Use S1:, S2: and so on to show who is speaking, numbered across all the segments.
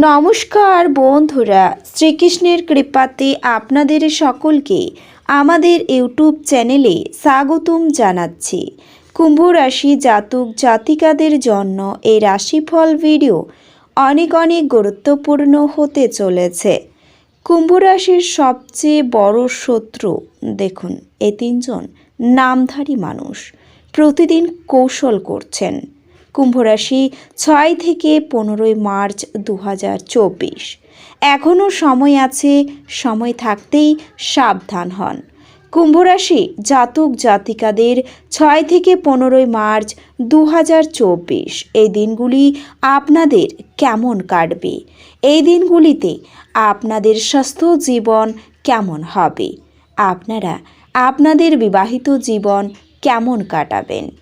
S1: নমস্কার বন্ধুরা, শ্রীকৃষ্ণের কৃপাতে আপনাদের সকলকে আমাদের ইউটিউব চ্যানেলে স্বাগতম জানাচ্ছি। কুম্ভ রাশি জাতক জাতিকাদের জন্য এই রাশিফল ভিডিও অনেক অনেক গুরুত্বপূর্ণ হতে চলেছে। কুম্ভ রাশির সবচেয়ে বড় শত্রু, দেখুন, এই তিনজন নামধারী মানুষ, প্রতিদিন কৌশল করছেন। কুম্ভ রাশি ছয় থেকে পনেরোই মার্চ দু হাজার চব্বিশ। এখনও সময় আছে, সময় থাকতেই সাবধান হন। কুম্ভ রাশি জাতক জাতিকাদের ছয় থেকে পনেরোই মার্চ দু হাজার চব্বিশ। এই দিনগুলি আপনাদের কেমন কাটবে? এই দিনগুলিতে আপনাদের স্বাস্থ্য জীবন কেমন হবে? আপনারা আপনাদের বিবাহিত জীবন কেমন কাটাবেন?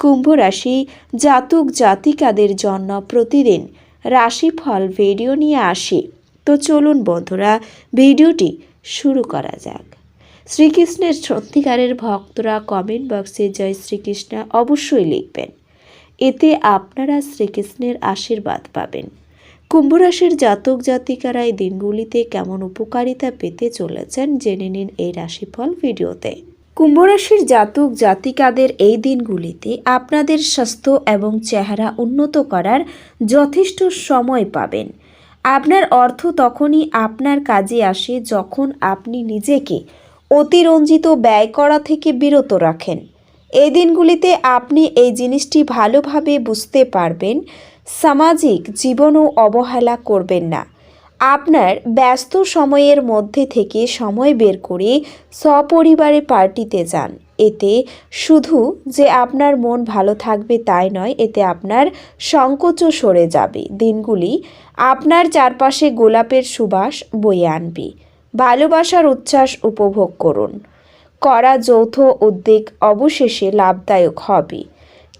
S1: কুম্ভ রাশি জাতক জাতিকাদের জন্য প্রতিদিন রাশিফল ভিডিও নিয়ে আসি। তো চলুন বন্ধুরা, ভিডিওটি শুরু করা যাক। শ্রীকৃষ্ণের সত্যিকারের ভক্তরা কমেন্ট বক্সে জয় শ্রীকৃষ্ণ অবশ্যই লিখবেন। এতে আপনারা শ্রীকৃষ্ণের আশীর্বাদ পাবেন। কুম্ভ রাশির জাতক জাতিকারা এই দিনগুলিতে কেমন উপকারিতা পেতে চলেছেন, জেনে নিন এই রাশিফল ভিডিওতে। কুম্ভ রাশির জাতক জাতিকাদের এই দিনগুলিতে আপনাদের স্বাস্থ্য এবং চেহারা উন্নত করার যথেষ্ট সময় পাবেন। আপনার অর্থ তখনই আপনার কাজে আসে যখন আপনি নিজেকে অতিরঞ্জিত ব্যয় করা থেকে বিরত রাখেন। এই দিনগুলিতে আপনি এই জিনিসটি ভালোভাবে বুঝতে পারবেন, সামাজিক জীবনও অবহেলা করবেন না। আপনার ব্যস্ত সময়ের মধ্যে থেকে সময় বের করে সপরিবারে পার্টিতে যান। এতে শুধু যে আপনার মন ভালো থাকবে তাই নয়, এতে আপনার সংকোচও সরে যাবে। দিনগুলি আপনার চারপাশে গোলাপের সুবাস বয়ে আনবে। ভালোবাসার উচ্ছ্বাস উপভোগ করুন। করা যৌথ উদ্যোগ অবশেষে লাভদায়ক হবে।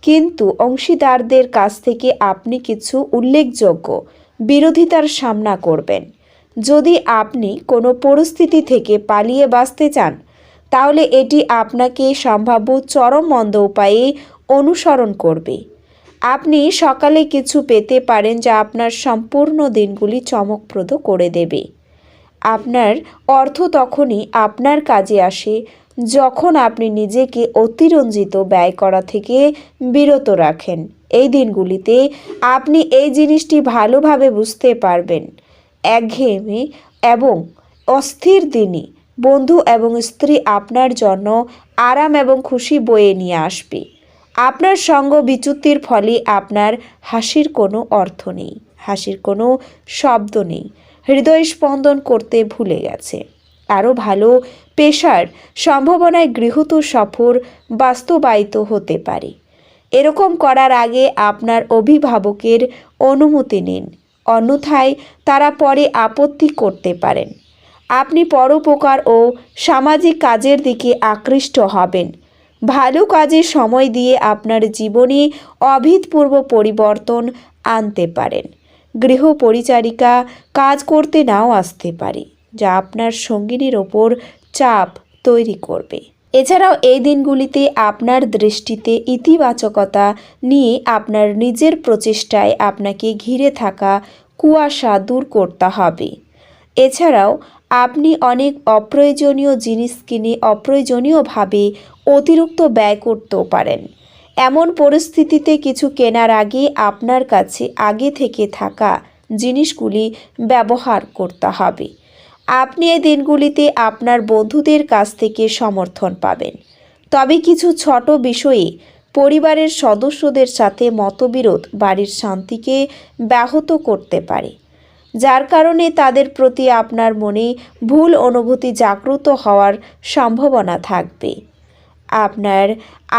S1: কিন্তু অংশীদারদের কাছ থেকে আপনি কিছু উল্লেখযোগ্য বিরোধিতার সামনা করবেন। যদি আপনি কোনো পরিস্থিতি থেকে পালিয়ে বাঁচতে চান, তাহলে এটি আপনাকে সম্ভাব্য চরম মন্দ উপায়ে অনুসরণ করবে। আপনি সকালে কিছু পেতে পারেন যা আপনার সম্পূর্ণ দিনগুলি চমকপ্রদ করে দেবে। আপনার অর্থ তখনই আপনার কাজে আসে যখন আপনি নিজেকে অতিরঞ্জিত ব্যয় করা থেকে বিরত রাখেন, এই দিনগুলিতে আপনি এই জিনিসটি ভালোভাবে বুঝতে পারবেন। একঘেয়েমি এবং অস্থির দিনই বন্ধু এবং স্ত্রী আপনার জন্য আরাম এবং খুশি বয়ে নিয়ে আসবে। আপনার সঙ্গ বিচ্যুতির ফলে আপনার হাসির কোনো অর্থ নেই, হাসির কোনো শব্দ নেই। হৃদয় স্পন্দন করতে ভুলে গেছে। আরও ভালো পেশার সম্ভাবনায় গৃহীত সফর বাস্তবায়িত হতে পারে। এরকম করার আগে আপনার অভিভাবকের অনুমতি নিন। অন্যথায় তারা পরে আপত্তি করতে পারেন। আপনি পরোপকার ও সামাজিক কাজের দিকে আকৃষ্ট হবেন। ভালো কাজে সময় দিয়ে আপনার জীবনে অভূতপূর্ব পরিবর্তন আনতে পারেন। গৃহ পরিচারিকা কাজ করতে নাও আসতে পারে, যা আপনার সঙ্গিনীর ওপর চাপ তৈরি করবে। এছাড়াও এই দিনগুলিতে আপনার দৃষ্টিতে ইতিবাচকতা নিয়ে আপনার নিজের প্রচেষ্টায় আপনাকে ঘিরে থাকা কুয়াশা দূর করতে হবে। এছাড়াও আপনি অনেক অপ্রয়োজনীয় জিনিস কিনে অপ্রয়োজনীয়ভাবে অতিরিক্ত ব্যয় করতেও পারেন। এমন পরিস্থিতিতে কিছু কেনার আগে আপনার কাছে আগে থেকে থাকা জিনিসগুলি ব্যবহার করতে হবে। আপনি এই দিনগুলিতে আপনার বন্ধুদের কাছ থেকে সমর্থন পাবেন। তবে কিছু ছোট বিষয়ে পরিবারের সদস্যদের সাথে মতবিরোধ, বাড়ির শান্তিকে ব্যাহত করতে পারে, যার কারণে তাদের প্রতি আপনার মনে ভুল অনুভূতি জাগ্রত হওয়ার সম্ভাবনা থাকবে। আপনার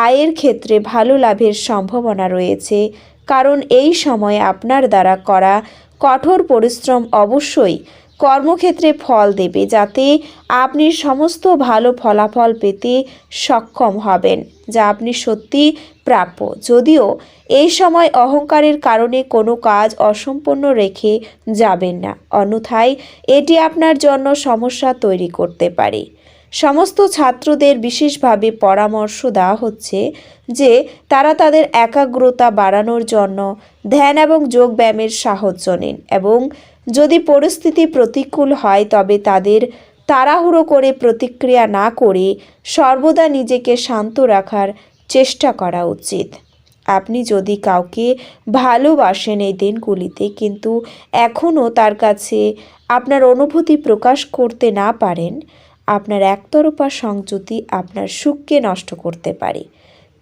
S1: আয়ের ক্ষেত্রে ভালো লাভের সম্ভাবনা রয়েছে, কারণ এই সময় আপনার দ্বারা করা কঠোর পরিশ্রম অবশ্যই কর্মক্ষেত্রে ফল দেবে যাতে আপনি সমস্ত ভালো ফলাফল পেতে সক্ষম হবেন, যা আপনি সত্যি প্রাপ্য। যদিও এই সময় অহংকারের কারণে কোনো কাজ অসম্পূর্ণ রেখে যাবেন না, অন্যথায় এটি আপনার জন্য সমস্যা তৈরি করতে পারে। সমস্ত ছাত্রদের বিশেষভাবে পরামর্শ দেওয়া হচ্ছে যে তারা তাদের একাগ্রতা বাড়ানোর জন্য ধ্যান এবং যোগব্যায়ামের সাহায্য নিন এবং যদি পরিস্থিতি প্রতিকূল হয়, তবে তাদের তাড়াহুড়ো করে প্রতিক্রিয়া না করে সর্বদা নিজেকে শান্ত রাখার চেষ্টা করা উচিত। আপনি যদি কাউকে ভালোবাসেন এই দিনগুলিতে, কিন্তু এখনও তার কাছে আপনার অনুভূতি প্রকাশ করতে না পারেন, আপনার একতরফা সংযুতি আপনার সুখকে নষ্ট করতে পারে।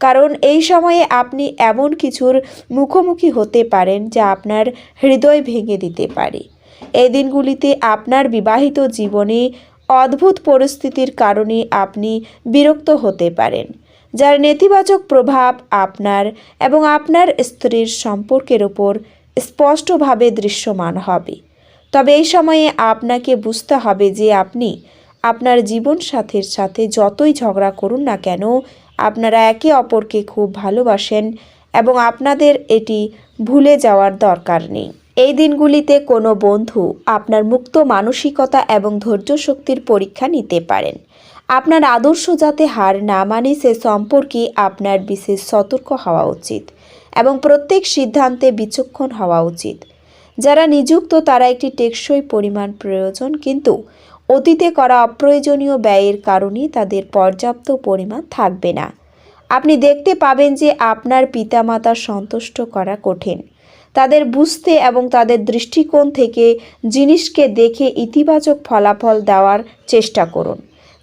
S1: কারণ এই সময়ে আপনি এমন কিছুর মুখোমুখি হতে পারেন যা আপনার হৃদয় ভেঙে দিতে পারে। এই দিনগুলিতে আপনার বিবাহিত জীবনে অদ্ভুত পরিস্থিতির কারণে আপনি বিরক্ত হতে পারেন, যার নেতিবাচক প্রভাব আপনার এবং আপনার স্ত্রীর সম্পর্কের ওপর স্পষ্টভাবে দৃশ্যমান হবে। তবে এই সময়ে আপনাকে বুঝতে হবে যে আপনি আপনার জীবন সাথীর সাথে যতই ঝগড়া করুন না কেন, আপনারা একে অপরকে খুব ভালোবাসেন এবং আপনাদের এটি ভুলে যাওয়ার দরকার নেই। এই দিনগুলিতে কোনো বন্ধু আপনার মুক্ত মানসিকতা এবং ধৈর্য শক্তির পরীক্ষা নিতে পারেন। আপনার আদর্শ যাতে হার না মানে সে সম্পর্কে আপনার বিশেষ সতর্ক হওয়া উচিত এবং প্রত্যেক সিদ্ধান্তে বিচক্ষণ হওয়া উচিত। যারা নিযুক্ত, তারা একটি টেকসই পরিমাণ প্রয়োজন, কিন্তু অতীতে করা অপ্রয়োজনীয় ব্যয়ের কারণে তাদের পর্যাপ্ত পরিমাণ থাকবে না। আপনি দেখতে পাবেন যে আপনার পিতামাতা সন্তুষ্ট করা কঠিন। তাদের বুঝতে এবং তাদের দৃষ্টিকোণ থেকে জিনিসকে দেখে ইতিবাচক ফলাফল দেওয়ার চেষ্টা করুন।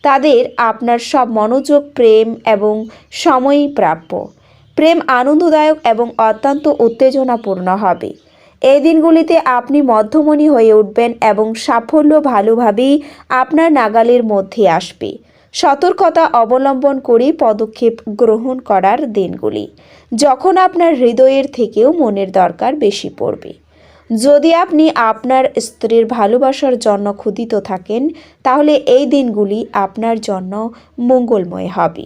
S1: তাদের আপনার সব মনোযোগ, প্রেম এবং সময়ই প্রাপ্য। প্রেম আনন্দদায়ক এবং অত্যন্ত উত্তেজনাপূর্ণ হবে। এই দিনগুলিতে আপনি মধ্যমণি হয়ে উঠবেন এবং সাফল্য ভালোভাবেই আপনার নাগালের মধ্যে আসবে। সতর্কতা অবলম্বন করে পদক্ষেপ গ্রহণ করার দিনগুলি, যখন আপনার হৃদয়ের থেকেও মনের দরকার বেশি পড়বে। যদি আপনি আপনার স্ত্রীর ভালোবাসার জন্য ক্ষুদিত থাকেন, তাহলে এই দিনগুলি আপনার জন্য মঙ্গলময় হবে।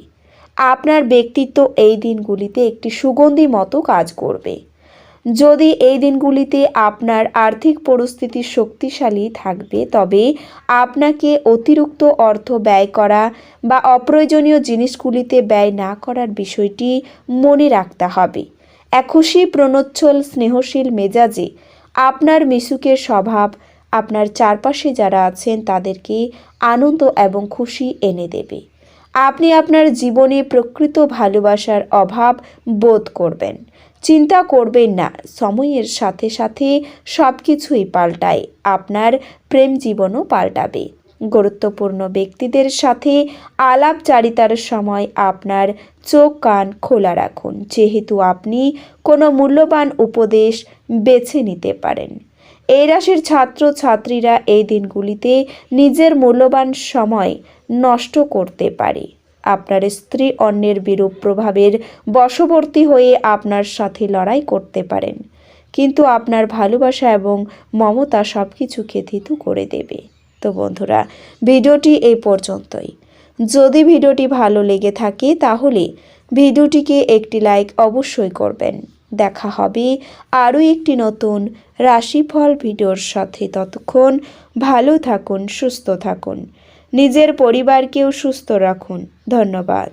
S1: আপনার ব্যক্তিত্ব এই দিনগুলিতে একটি সুগন্ধি মতো কাজ করবে। যদি এই দিনগুলিতে আপনার আর্থিক পরিস্থিতি শক্তিশালী থাকবে, তবে আপনাকে অতিরিক্ত অর্থ ব্যয় করা বা অপ্রয়োজনীয় জিনিসগুলিতে ব্যয় না করার বিষয়টি মনে রাখতে হবে। এক খুশি প্রণোচ্ছল স্নেহশীল মেজাজে আপনার মিশুকের স্বভাব, আপনার চারপাশে যারা আছেন তাদেরকে আনন্দ এবং খুশি এনে দেবে। আপনি আপনার জীবনে প্রকৃত ভালোবাসার অভাব বোধ করবেন। চিন্তা করবেন না, সময়ের সাথে সাথে সব কিছুই পাল্টায়, আপনার প্রেম জীবনও পাল্টাবে। গুরুত্বপূর্ণ ব্যক্তিদের সাথে আলাপচারিতার সময় আপনার চোখ কান খোলা রাখুন, যেহেতু আপনি কোনো মূল্যবান উপদেশ বেছে নিতে পারেন। এই রাশির ছাত্র ছাত্রীরা এই দিনগুলিতে নিজের মূল্যবান সময় নষ্ট করতে পারে। আপনার স্ত্রী অন্যের বিরূপ প্রভাবের বশবর্তী হয়ে আপনার সাথে লড়াই করতে পারেন। কিন্তু আপনার ভালোবাসা এবং মমতা সব কিছুকে থিতু করে দেবে। তো বন্ধুরা, ভিডিওটি এই পর্যন্তই। যদি ভিডিওটি ভালো লেগে থাকে, তাহলে ভিডিওটিকে একটি লাইক অবশ্যই করবেন। দেখা হবে আরও একটি নতুন রাশিফল ভিডিওর সাথে ততক্ষণ ভালো থাকুন, সুস্থ থাকুন। নিজের পরিবারকেও সুস্থ রাখুন। ধন্যবাদ।